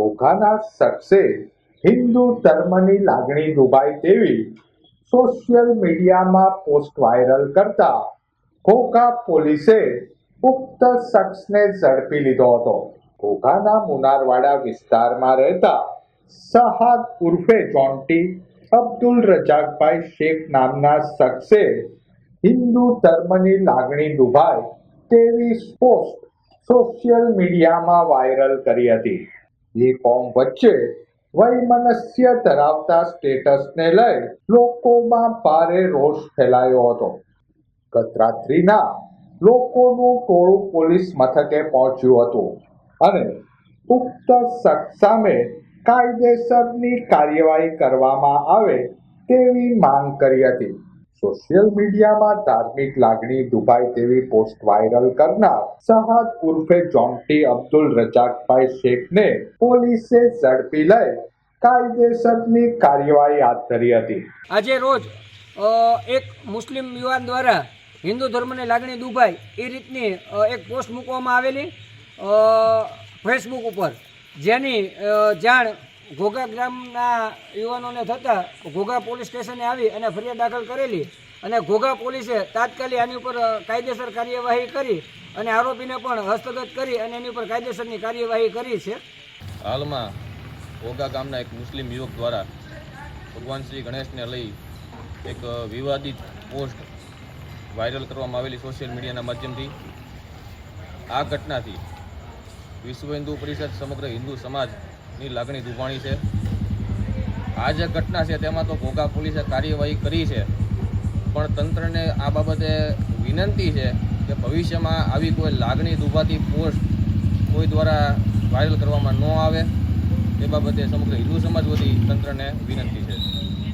ઘોઘાના શખ્સે હિન્દુ ધર્મની લાગણી દુભાઈ તેવી સોશિયલ મીડિયામાં પોસ્ટ વાયરલ કરતા ઘોઘા પોલીસે ઉક્ત શખ્સને ઝડપી લીધો હતો. ઘોઘાના મુનારવાડા વિસ્તારમાં રહેતા સહાદ ઉર્ફે જોન્ટી અબ્દુલ રજાકભાઈ શેખ નામના શખ્સે હિન્દુ ધર્મની લાગણી દુભાય તેવી પોસ્ટ સોશિયલ મીડિયામાં વાયરલ કરી હતી. એ કોમ વચ્ચે વૈમનસ્ય ધરાવતા સ્ટેટસને લઈ લોકોમાં ભારે રોષ ફેલાયો હતો. ગત રાત્રિના લોકોનું ટોળું પોલીસ મથકે પહોંચ્યું હતું અને ઉક્ત શખ્સ સામે કાયદેસરની કાર્યવાહી કરવામાં આવે તેવી માંગ કરી હતી. સોશિયલ મીડિયામાં ધાર્મિક લાગણી દુભાઈ તેવી પોસ્ટ વાયરલ કરનાર સહાદ ઉર્ફે જોન્ટી અબ્દુલ રજાકભાઈ શેખને પોલીસે ઝડપી લઈ કાયદેસરની કાર્યવાહી હાથ ધરી હતી. આજે રોજ એક મુસ્લિમ યુવાન દ્વારા હિન્દુ ધર્મની લાગણી દુભાઈ એ રીતની એક પોસ્ટ મૂકવામાં આવેલી ફેસબુક ઉપર. જેની જાણ ઘોઘા ગ્રામના યુવાનોને થતાં ઘોઘા પોલીસ સ્ટેશને આવી અને ફરિયાદ દાખલ કરેલી અને ઘોઘા પોલીસે તાત્કાલિક આની ઉપર કાયદેસર કાર્યવાહી કરી અને આરોપીને પણ હસ્તગત કરી અને એની ઉપર કાયદેસરની કાર્યવાહી કરી છે. હાલમાં ઘોઘા ગામના એક મુસ્લિમ યુવક દ્વારા ભગવાન શ્રી ગણેશને લઈ એક વિવાદિત પોસ્ટ વાયરલ કરવામાં આવેલી સોશિયલ મીડિયાના માધ્યમથી આ ઘટનાથી વિશ્વ હિન્દુ પરિષદ સમગ્ર હિન્દુ સમાજની લાગણી દુભાણી છે. આ જે ઘટના છે તેમાં તો ઘોઘા પોલીસે કાર્યવાહી કરી છે. પણ તંત્રને આ બાબતે વિનંતી છે કે ભવિષ્યમાં આવી કોઈ લાગણી દુભાતી પોસ્ટ કોઈ દ્વારા વાયરલ કરવામાં ન આવે. તે બાબતે સમગ્ર હિન્દુ સમાજ વતી તંત્રને વિનંતી છે.